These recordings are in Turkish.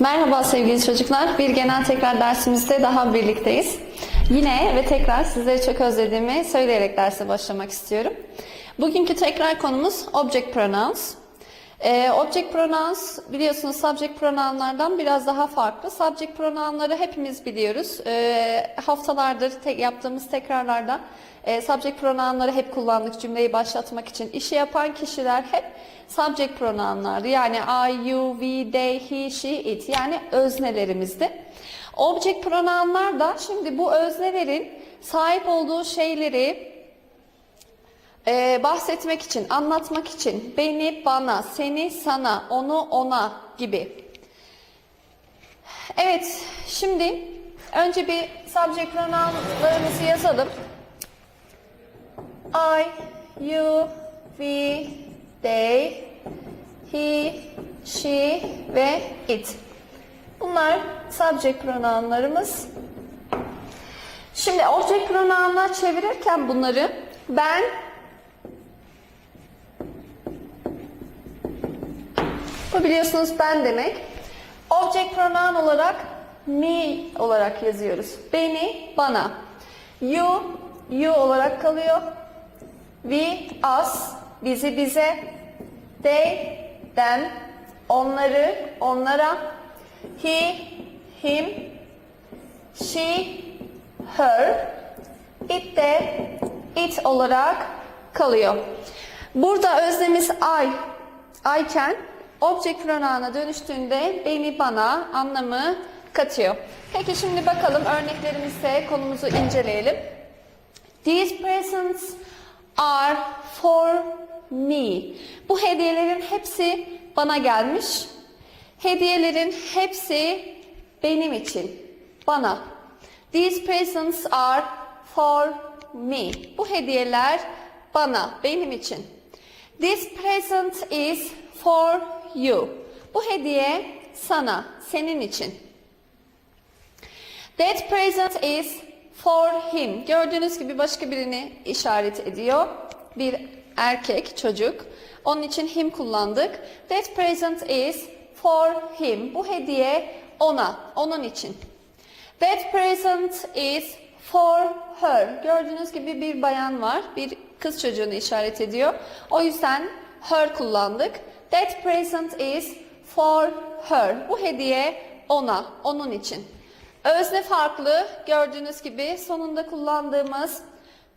Merhaba sevgili çocuklar. Bir genel tekrar dersimizde daha birlikteyiz. Yine ve tekrar sizleri çok özlediğimi söyleyerek derse başlamak istiyorum. Bugünkü tekrar konumuz object pronouns. Ee, object pronouns biliyorsunuz subject pronounlardan biraz daha farklı. Subject pronounları hepimiz biliyoruz. Ee, haftalardır te- yaptığımız tekrarlarda e, subject pronounları hep kullandık cümleyi başlatmak için. İşi yapan kişiler hep subject pronounlardı. Yani I, you, we, they, he, she, it yani öznelerimizdi. Object pronounlar da şimdi bu öznelerin sahip olduğu şeyleri ee, bahsetmek için, anlatmak için beni, bana, seni, sana, onu, ona gibi. Evet, şimdi önce bir subject pronounlarımızı yazalım. I, you, we, they, he, she ve it. Bunlar subject pronounlarımız. Şimdi object pronounlar çevirirken bunları ben Bu biliyorsunuz ben demek. Object pronoun olarak me olarak yazıyoruz. Beni, bana. You, you olarak kalıyor. We, us, bizi, bize. They, them, onları, onlara. He, him. She, her. It de it olarak kalıyor. Burada öznemiz I, Iken object pronoun'a dönüştüğünde beni bana anlamı katıyor. Peki şimdi bakalım örneklerimizde konumuzu inceleyelim. These presents are for me. Bu hediyelerin hepsi bana gelmiş. Hediyelerin hepsi benim için. Bana. These presents are for me. Bu hediyeler bana, benim için. This present is for you. Bu hediye sana, senin için. That present is for him. Gördüğünüz gibi başka birini işaret ediyor. Bir erkek, çocuk. Onun için him kullandık. That present is for him. Bu hediye ona, onun için. That present is for her. Gördüğünüz gibi bir bayan var. Bir kız çocuğunu işaret ediyor. O yüzden her kullandık. That present is for her. Bu hediye ona, onun için. Özne farklı. Gördüğünüz gibi sonunda kullandığımız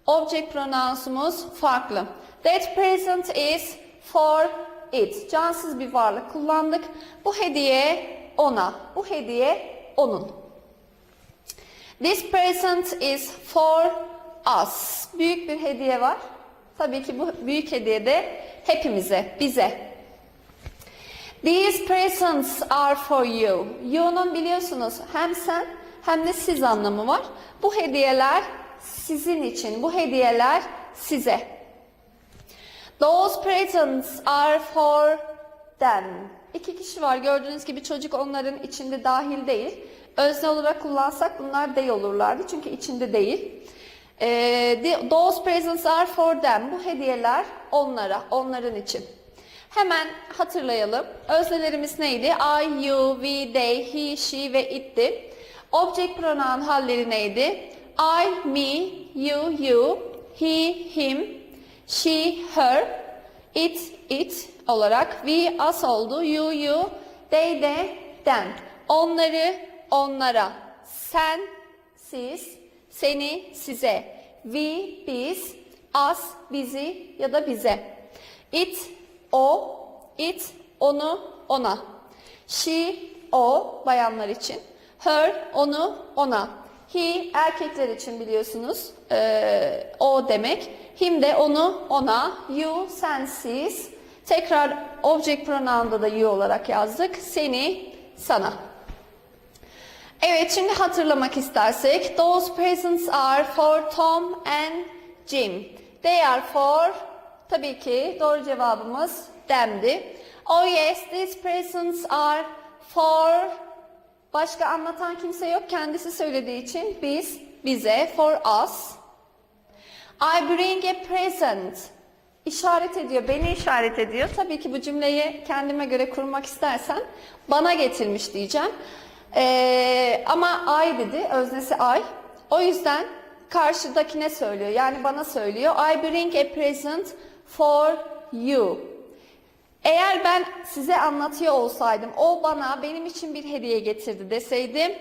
object pronounsumuz farklı. That present is for it. Cansız bir varlık kullandık. Bu hediye ona. Bu hediye onun. This present is for us. Büyük bir hediye var. Tabii ki bu büyük hediye de hepimize, bize. These presents are for you. You'nun biliyorsunuz hem sen hem de siz anlamı var. Bu hediyeler sizin için. Bu hediyeler size. Those presents are for them. İki kişi var. Gördüğünüz gibi çocuk onların içinde dahil değil. Özne olarak kullansak bunlar they olurlardı. Çünkü içinde değil. Ee, those presents are for them. Bu hediyeler onlara, onların için. Hemen hatırlayalım. Öznelerimiz neydi? I, you, we, they, he, she ve it'ti. Object pronoun halleri neydi? I, me, you, you, he, him, she, her, it, it olarak we, us oldu. You, you, they, de, them. Onları, onlara. Sen, siz, seni, size. We, biz, us, bizi ya da bize. It, o, it, onu, ona. She, o, bayanlar için. Her, onu, ona. He, erkekler için biliyorsunuz. Ee, o demek. Him de onu, ona. You, sen, siz. Tekrar object pronoun'da da you olarak yazdık. Seni, sana. Evet şimdi hatırlamak istersek. Those presents are for Tom and Jim. They are for tabii ki doğru cevabımız them'di. Oh yes these presents are for başka anlatan kimse yok kendisi söylediği için biz bize for us. I bring a present. işaret ediyor, beni işaret ediyor. Tabii ki bu cümleyi kendime göre kurmak istersen bana getirmiş diyeceğim. Ee, ama I dedi, öznesi I. O yüzden karşıdakine söylüyor, yani bana söylüyor. I bring a present for you. Eğer ben size anlatıyor olsaydım, o bana benim için bir hediye getirdi deseydim,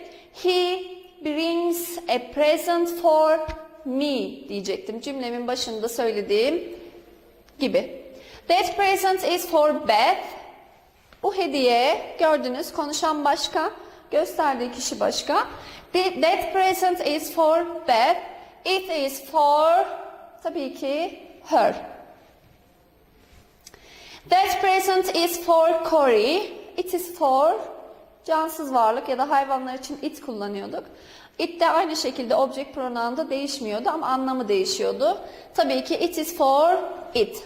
he brings a present for me diyecektim. Cümlemin başında söylediğim gibi. That present is for Beth. Bu hediye gördünüz konuşan başka, gösterdiği kişi başka. That present is for Beth. It is for tabii ki her. That present is for Cory. It is for cansız varlık ya da hayvanlar için it kullanıyorduk. It de aynı şekilde object pronoun'da değişmiyordu ama anlamı değişiyordu. Tabii ki it is for it.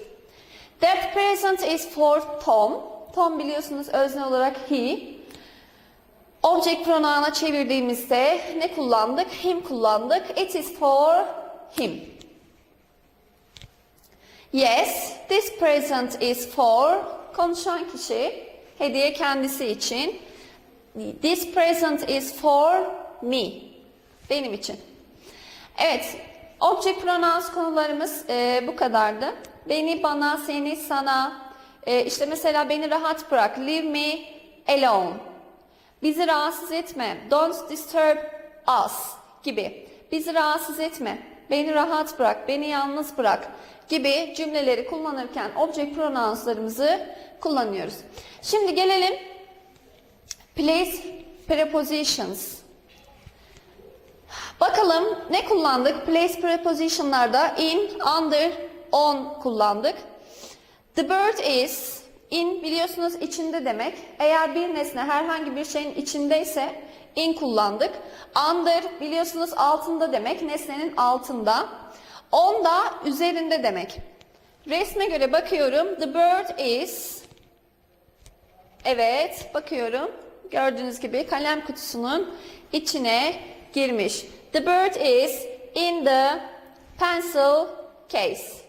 That present is for Tom. Tom biliyorsunuz özne olarak he. Object pronoun'a çevirdiğimizde ne kullandık? Him kullandık. It is for him. Yes, this present is for konuşan kişi hediye kendisi için. This present is for me. Benim için. Evet, object pronouns konularımız e, bu kadardı. Beni, bana, seni, sana. E, işte mesela beni rahat bırak. Leave me alone. Bizi rahatsız etme. Don't disturb us gibi. Bizi rahatsız etme. Beni rahat bırak. Beni yalnız bırak gibi cümleleri kullanırken object pronounslarımızı kullanıyoruz. Şimdi gelelim place prepositions. Bakalım ne kullandık? Place preposition'larda in, under, on kullandık. The bird is in biliyorsunuz içinde demek. Eğer bir nesne herhangi bir şeyin içindeyse in kullandık. Under biliyorsunuz altında demek. Nesnenin altında. On da üzerinde demek. Resme göre bakıyorum. The bird is Evet, bakıyorum. Gördüğünüz gibi kalem kutusunun içine girmiş. The bird is in the pencil case.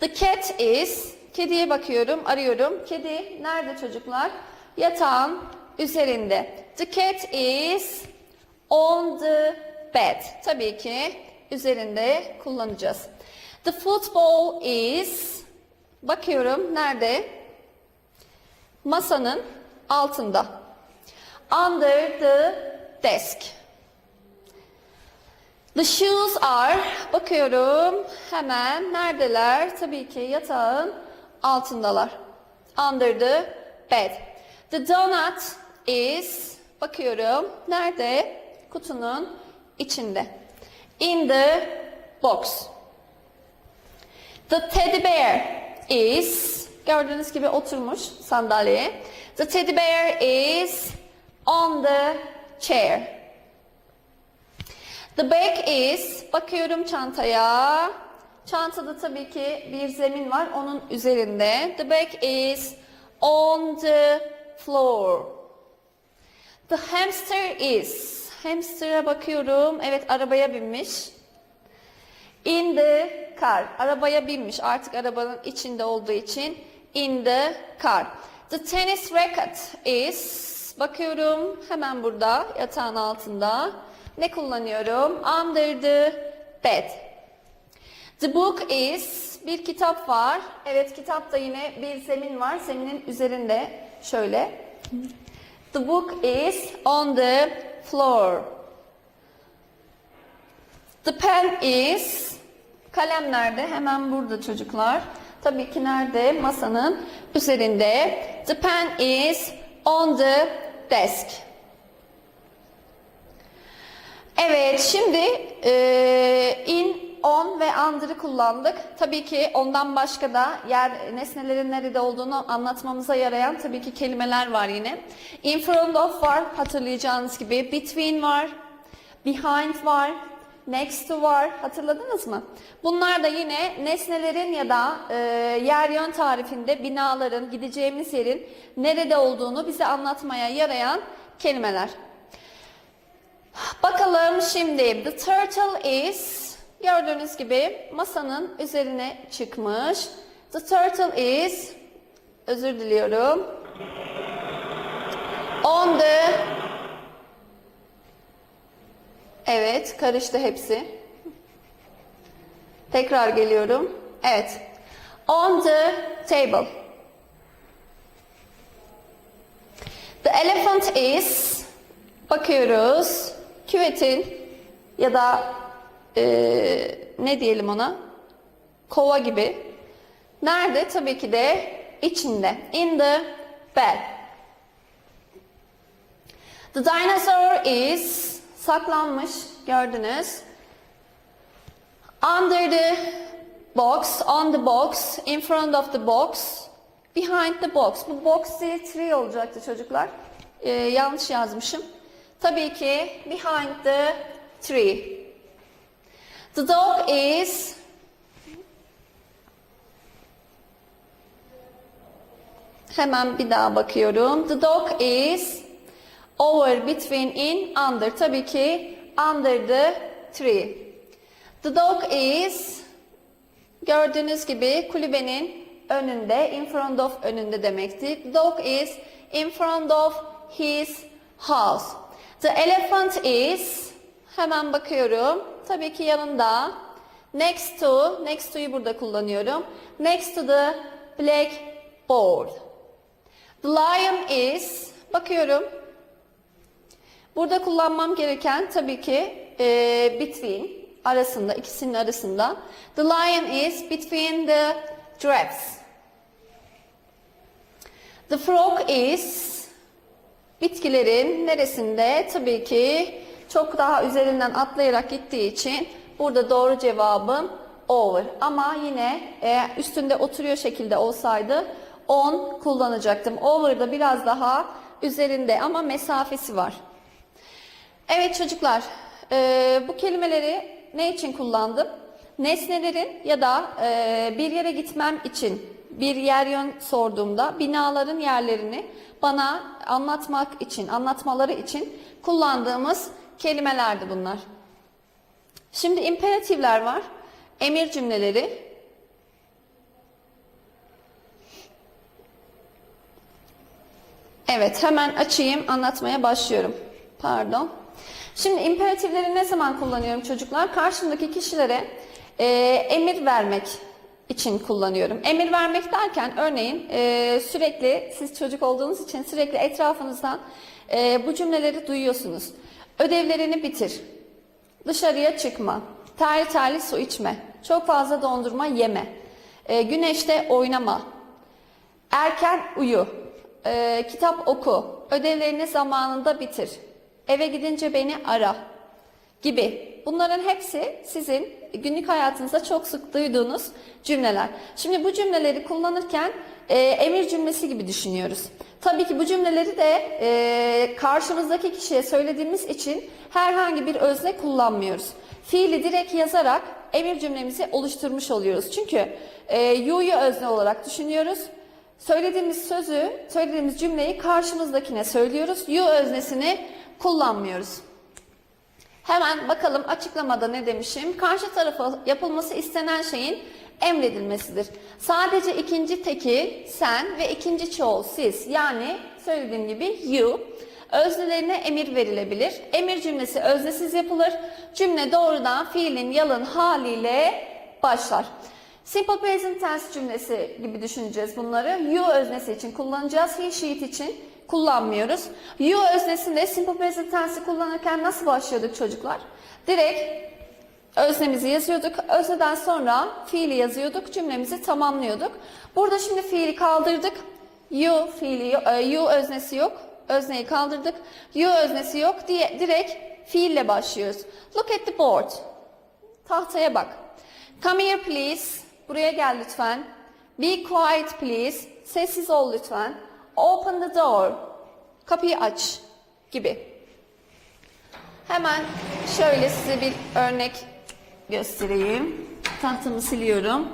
The cat is, kediye bakıyorum, arıyorum. Kedi nerede çocuklar? Yatağın üzerinde. The cat is on the bed. Tabii ki üzerinde kullanacağız. The football is, bakıyorum nerede? Masanın altında. Under the desk. The shoes are, bakıyorum hemen neredeler? Tabii ki yatağın altındalar. Under the bed. The donut is, bakıyorum nerede? Kutunun içinde. In the box. The teddy bear is, gördüğünüz gibi oturmuş sandalyeye. The teddy bear is on the chair. The bag is, bakıyorum çantaya. Çantada tabii ki bir zemin var, onun üzerinde. The bag is on the floor. The hamster is, hamster'a bakıyorum. Evet, arabaya binmiş. In the car, arabaya binmiş. Artık arabanın içinde olduğu için in the car. The tennis racket is, bakıyorum hemen burada, yatağın altında. Ne kullanıyorum? Under the bed. The book is bir kitap var. Evet kitapta yine bir zemin var. Zeminin üzerinde şöyle. The book is on the floor. The pen is kalem nerede? Hemen burada çocuklar. Tabii ki nerede? Masanın üzerinde. The pen is on the desk. Evet, şimdi e, in, on ve under'ı kullandık. Tabii ki ondan başka da yer nesnelerin nerede olduğunu anlatmamıza yarayan tabii ki kelimeler var yine. In front of var hatırlayacağınız gibi. Between var. Behind var. Next to var. Hatırladınız mı? Bunlar da yine nesnelerin ya da e, yer yön tarifinde binaların, gideceğimiz yerin nerede olduğunu bize anlatmaya yarayan kelimeler. Bakalım şimdi. The turtle is Gördüğünüz gibi masanın üzerine çıkmış. The turtle is özür diliyorum. On the Evet, karıştı hepsi. Tekrar geliyorum. Evet. On the table. The elephant is bakıyoruz. Küvetin ya da eee, ne diyelim ona? Kova gibi. Nerede? Tabii ki de içinde. In the bed. The dinosaur is saklanmış gördünüz. Under the box, on the box, in front of the box, behind the box. Bu box değil tree olacaktı çocuklar. Ee, yanlış yazmışım. Tabii ki behind the tree. The dog is Hemen bir daha bakıyorum. The dog is over, between, in, under. Tabii ki under the tree. The dog is gördüğünüz gibi kulübenin önünde, in front of önünde demekti. The dog is in front of his house. The elephant is hemen bakıyorum. Tabii ki yanında. Next to, next to'yu burada kullanıyorum. Next to the blackboard. The lion is, bakıyorum. Burada kullanmam gereken tabii ki e, between, arasında, ikisinin arasında. The lion is between the giraffes. The frog is, bitkilerin neresinde? Tabii ki çok daha üzerinden atlayarak gittiği için burada doğru cevabım over. Ama yine eğer üstünde oturuyor şekilde olsaydı on kullanacaktım. Over'da biraz daha üzerinde ama mesafesi var. Evet çocuklar, e, bu kelimeleri ne için kullandım? Nesnelerin ya da e, bir yere gitmem için bir yer yön sorduğumda binaların yerlerini bana anlatmak için, anlatmaları için kullandığımız kelimelerdi bunlar. Şimdi imperatifler var, emir cümleleri. Evet, hemen açayım, anlatmaya başlıyorum. Pardon. Şimdi imperatifleri ne zaman kullanıyorum çocuklar? Karşımdaki kişilere e, emir vermek için kullanıyorum. Emir vermek derken örneğin e, sürekli siz çocuk olduğunuz için sürekli etrafınızdan e, bu cümleleri duyuyorsunuz. Ödevlerini bitir. Dışarıya çıkma. Terli terli su içme. Çok fazla dondurma yeme. E, güneşte oynama. Erken uyu. E, kitap oku. Ödevlerini zamanında bitir. Eve gidince beni ara gibi. Bunların hepsi sizin günlük hayatınızda çok sık duyduğunuz cümleler. Şimdi bu cümleleri kullanırken e, emir cümlesi gibi düşünüyoruz. Tabii ki bu cümleleri de e, karşımızdaki kişiye söylediğimiz için herhangi bir özne kullanmıyoruz. Fiili direkt yazarak emir cümlemizi oluşturmuş oluyoruz. Çünkü e, you'yu özne olarak düşünüyoruz. Söylediğimiz sözü, söylediğimiz cümleyi karşımızdakine söylüyoruz. You öznesini kullanmıyoruz. Hemen bakalım açıklamada ne demişim? Karşı tarafa yapılması istenen şeyin emredilmesidir. Sadece ikinci teki sen ve ikinci çoğul siz yani söylediğim gibi you öznelerine emir verilebilir. Emir cümlesi öznesiz yapılır. Cümle doğrudan fiilin yalın haliyle başlar. Simple present tense cümlesi gibi düşüneceğiz bunları. You öznesi için kullanacağız. He, she, için kullanmıyoruz. You öznesinde simple present tense'i kullanırken nasıl başlıyorduk çocuklar? Direkt öznemizi yazıyorduk. Özneden sonra fiili yazıyorduk. Cümlemizi tamamlıyorduk. Burada şimdi fiili kaldırdık. You fiili, e, you öznesi yok. Özneyi kaldırdık. You öznesi yok diye direkt fiille başlıyoruz. Look at the board. Tahtaya bak. Come here please. Buraya gel lütfen. Be quiet please. Sessiz ol lütfen. Open the door. Kapıyı aç gibi. Hemen şöyle size bir örnek göstereyim. Tahtamı siliyorum.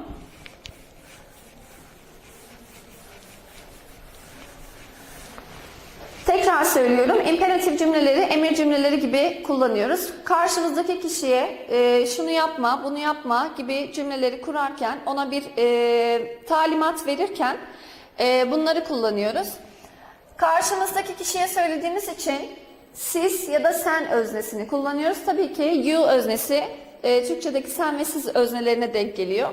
Tekrar söylüyorum. imperatif cümleleri emir cümleleri gibi kullanıyoruz. Karşımızdaki kişiye e, şunu yapma, bunu yapma gibi cümleleri kurarken ona bir e, talimat verirken e, bunları kullanıyoruz. Karşımızdaki kişiye söylediğimiz için siz ya da sen öznesini kullanıyoruz. Tabii ki you öznesi e, Türkçedeki sen ve siz öznelerine denk geliyor.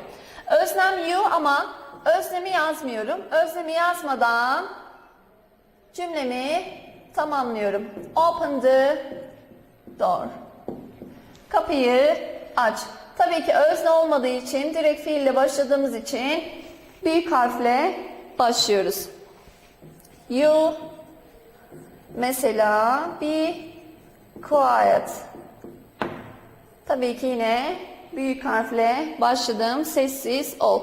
Öznem you ama öznemi yazmıyorum. Öznemi yazmadan cümlemi tamamlıyorum. Open the door. Kapıyı aç. Tabii ki özne olmadığı için direkt fiille başladığımız için büyük harfle başlıyoruz. You mesela be quiet. Tabii ki yine büyük harfle başladım. Sessiz ol.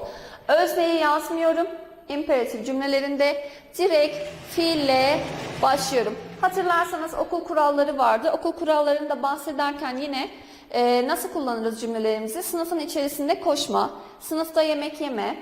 Özneyi yazmıyorum. İmperatif cümlelerinde direkt fiille başlıyorum. Hatırlarsanız okul kuralları vardı. Okul kurallarında bahsederken yine e, nasıl kullanırız cümlelerimizi? Sınıfın içerisinde koşma, sınıfta yemek yeme,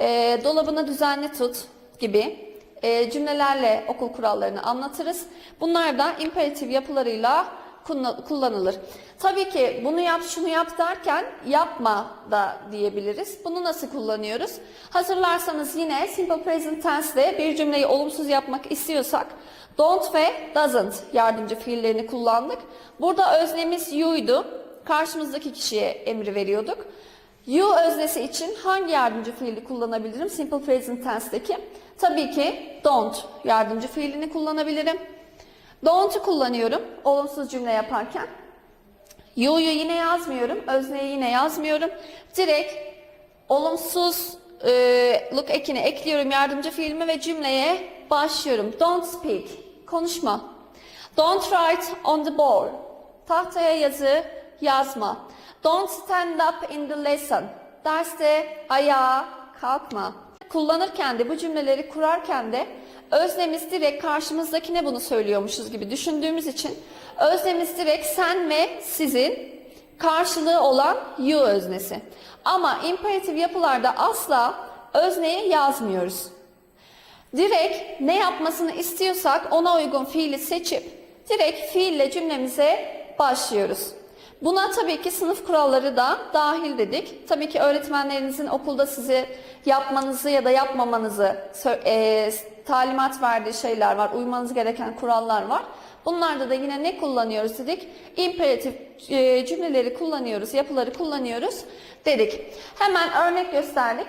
e, dolabını düzenli tut gibi e, cümlelerle okul kurallarını anlatırız. Bunlar da imperatif yapılarıyla kullan- kullanılır. Tabii ki bunu yap, şunu yap derken yapma da diyebiliriz. Bunu nasıl kullanıyoruz? Hazırlarsanız yine simple present tense'de bir cümleyi olumsuz yapmak istiyorsak don't ve doesn't yardımcı fiillerini kullandık. Burada öznemiz you'ydu. Karşımızdaki kişiye emri veriyorduk. You öznesi için hangi yardımcı fiili kullanabilirim? Simple present tense'deki. Tabii ki don't yardımcı fiilini kullanabilirim. Don't'u kullanıyorum olumsuz cümle yaparken. You'yu yine yazmıyorum, özneyi yine yazmıyorum. Direkt olumsuz e, look ekini ekliyorum yardımcı fiilime ve cümleye başlıyorum. Don't speak, konuşma. Don't write on the board, tahtaya yazı yazma. Don't stand up in the lesson, derste ayağa kalkma. Kullanırken de bu cümleleri kurarken de öznemiz direkt karşımızdakine bunu söylüyormuşuz gibi düşündüğümüz için öznemiz direkt sen ve sizin karşılığı olan you öznesi. Ama imperatif yapılarda asla özneye yazmıyoruz. Direkt ne yapmasını istiyorsak ona uygun fiili seçip direkt fiille cümlemize başlıyoruz. Buna tabii ki sınıf kuralları da dahil dedik. Tabii ki öğretmenlerinizin okulda sizi yapmanızı ya da yapmamanızı e, talimat verdiği şeyler var. Uymanız gereken kurallar var. Bunlarda da yine ne kullanıyoruz dedik? İmperatif e, cümleleri kullanıyoruz, yapıları kullanıyoruz dedik. Hemen örnek gösterdik.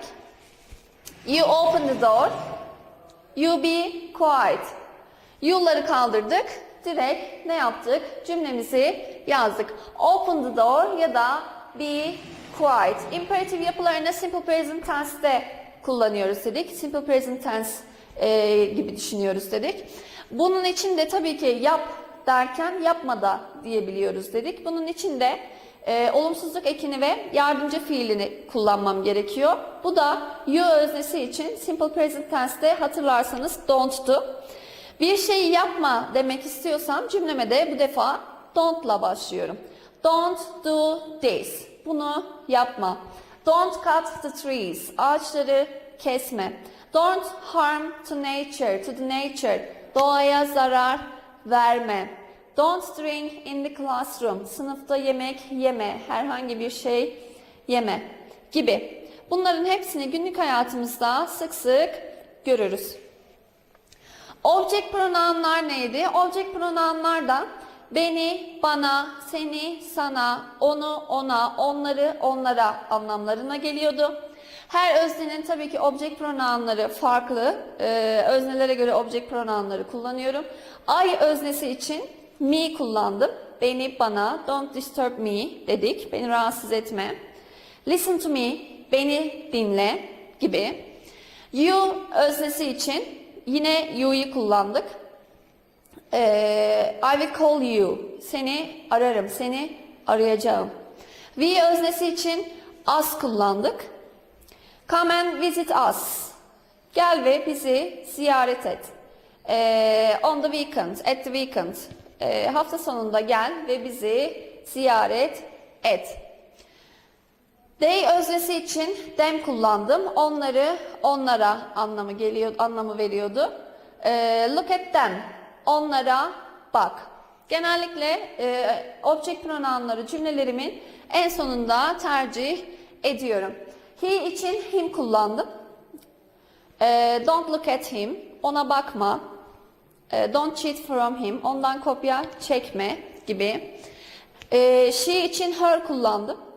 You open the door. You be quiet. You'ları kaldırdık. Direkt ne yaptık? Cümlemizi yazdık. Open the door ya da be quiet. Imperatif yapılarını simple present tense'de kullanıyoruz dedik. Simple present tense e, gibi düşünüyoruz dedik. Bunun için de tabii ki yap derken yapma da diyebiliyoruz dedik. Bunun için de e, olumsuzluk ekini ve yardımcı fiilini kullanmam gerekiyor. Bu da you öznesi için simple present tense'de hatırlarsanız don't'tu. Bir şeyi yapma demek istiyorsam cümleme de bu defa don't'la başlıyorum. Don't do this. Bunu yapma. Don't cut the trees. Ağaçları kesme. Don't harm to nature, to the nature. Doğaya zarar verme. Don't drink in the classroom. Sınıfta yemek yeme. Herhangi bir şey yeme gibi. Bunların hepsini günlük hayatımızda sık sık görürüz. Object pronounlar neydi? Object pronounlar da beni, bana, seni, sana, onu, ona, onları, onlara anlamlarına geliyordu. Her öznenin tabii ki object pronounları farklı. Ee, öznelere göre object pronounları kullanıyorum. I öznesi için me kullandım. Beni, bana, don't disturb me dedik. Beni rahatsız etme. Listen to me, beni dinle gibi. You öznesi için yine you'yu kullandık. Ee, I will call you. Seni ararım, seni arayacağım. We öznesi için us kullandık. Come and visit us. Gel ve bizi ziyaret et. Ee, on the weekend, at the weekend. Ee, hafta sonunda gel ve bizi ziyaret et. They öznesi için them kullandım. Onları onlara anlamı geliyor, anlamı veriyordu. Ee, look at them. onlara bak. Genellikle e, object pronounları cümlelerimin en sonunda tercih ediyorum. He için him kullandım. E, don't look at him, ona bakma. E, don't cheat from him, ondan kopya çekme gibi. E, she için her kullandım.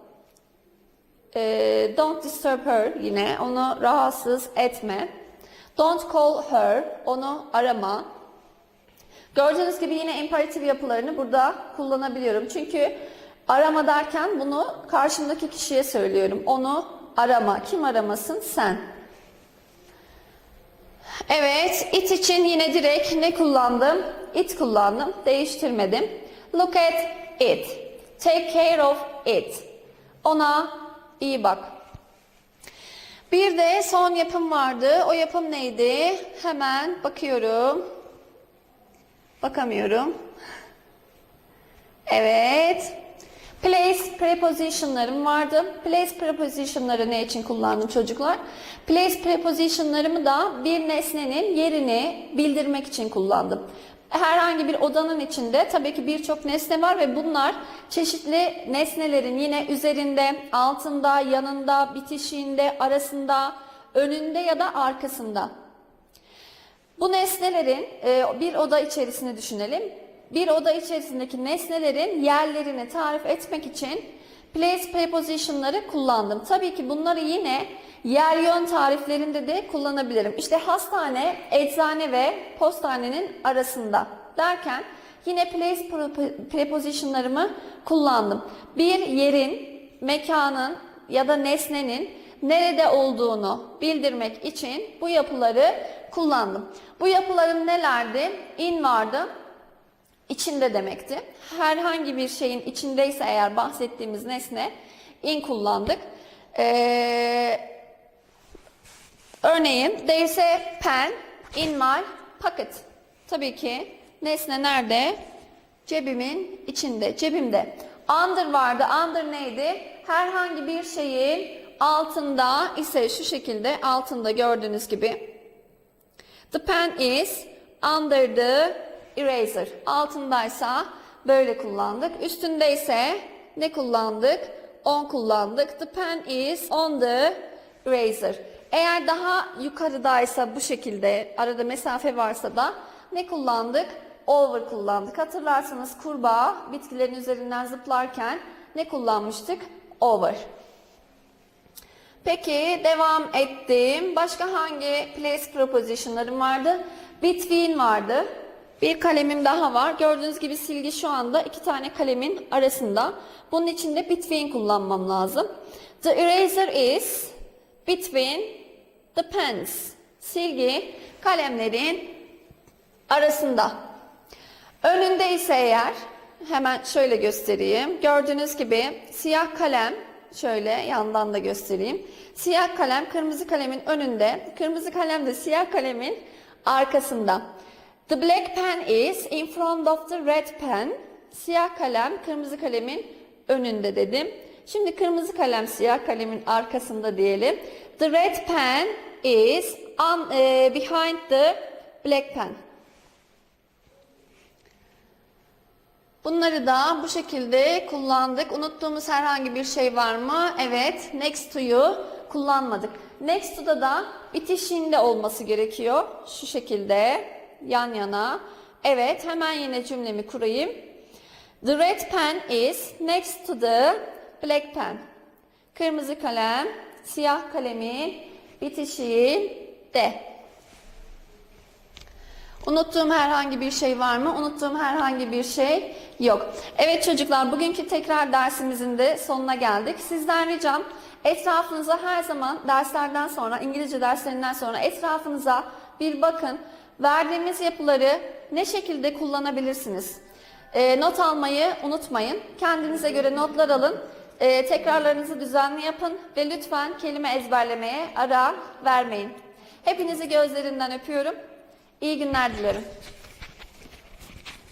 E, don't disturb her yine, onu rahatsız etme. Don't call her, onu arama. Gördüğünüz gibi yine imperatif yapılarını burada kullanabiliyorum. Çünkü arama derken bunu karşımdaki kişiye söylüyorum. Onu arama. Kim aramasın? Sen. Evet, it için yine direkt ne kullandım? It kullandım, değiştirmedim. Look at it. Take care of it. Ona iyi bak. Bir de son yapım vardı. O yapım neydi? Hemen bakıyorum. Bakamıyorum. Evet. Place preposition'larım vardı. Place preposition'ları ne için kullandım çocuklar? Place preposition'larımı da bir nesnenin yerini bildirmek için kullandım. Herhangi bir odanın içinde tabii ki birçok nesne var ve bunlar çeşitli nesnelerin yine üzerinde, altında, yanında, bitişiğinde, arasında, önünde ya da arkasında. Bu nesnelerin e, bir oda içerisinde düşünelim. Bir oda içerisindeki nesnelerin yerlerini tarif etmek için place preposition'ları kullandım. Tabii ki bunları yine yer yön tariflerinde de kullanabilirim. İşte hastane, eczane ve postanenin arasında derken yine place pre- preposition'larımı kullandım. Bir yerin, mekanın ya da nesnenin nerede olduğunu bildirmek için bu yapıları kullandım. Bu yapılarım nelerdi? In vardı, içinde demekti. Herhangi bir şeyin içindeyse eğer bahsettiğimiz nesne in kullandık. Ee, örneğin there's a pen in my pocket. Tabii ki nesne nerede? Cebimin içinde, cebimde. Under vardı. Under neydi? Herhangi bir şeyin altında ise şu şekilde altında gördüğünüz gibi The pen is under the eraser. Altındaysa böyle kullandık. Üstündeyse ne kullandık? On kullandık. The pen is on the eraser. Eğer daha yukarıdaysa bu şekilde arada mesafe varsa da ne kullandık? Over kullandık. Hatırlarsanız kurbağa bitkilerin üzerinden zıplarken ne kullanmıştık? Over. Peki devam ettim. Başka hangi place preposition'larım vardı? Between vardı. Bir kalemim daha var. Gördüğünüz gibi silgi şu anda iki tane kalemin arasında. Bunun için de between kullanmam lazım. The eraser is between the pens. Silgi kalemlerin arasında. Önünde ise eğer hemen şöyle göstereyim. Gördüğünüz gibi siyah kalem şöyle yandan da göstereyim. Siyah kalem kırmızı kalemin önünde, kırmızı kalem de siyah kalemin arkasında. The black pen is in front of the red pen. Siyah kalem kırmızı kalemin önünde dedim. Şimdi kırmızı kalem siyah kalemin arkasında diyelim. The red pen is on, eh, behind the black pen. Bunları da bu şekilde kullandık. Unuttuğumuz herhangi bir şey var mı? Evet. Next to'yu kullanmadık. Next to'da da bitişiğinde olması gerekiyor. Şu şekilde yan yana. Evet. Hemen yine cümlemi kurayım. The red pen is next to the black pen. Kırmızı kalem siyah kalemin bitişiğinde. Unuttuğum herhangi bir şey var mı? Unuttuğum herhangi bir şey yok. Evet çocuklar bugünkü tekrar dersimizin de sonuna geldik. Sizden ricam etrafınıza her zaman derslerden sonra, İngilizce derslerinden sonra etrafınıza bir bakın. Verdiğimiz yapıları ne şekilde kullanabilirsiniz? Ee, not almayı unutmayın. Kendinize göre notlar alın. Ee, tekrarlarınızı düzenli yapın ve lütfen kelime ezberlemeye ara vermeyin. Hepinizi gözlerinden öpüyorum. İyi günler dilerim.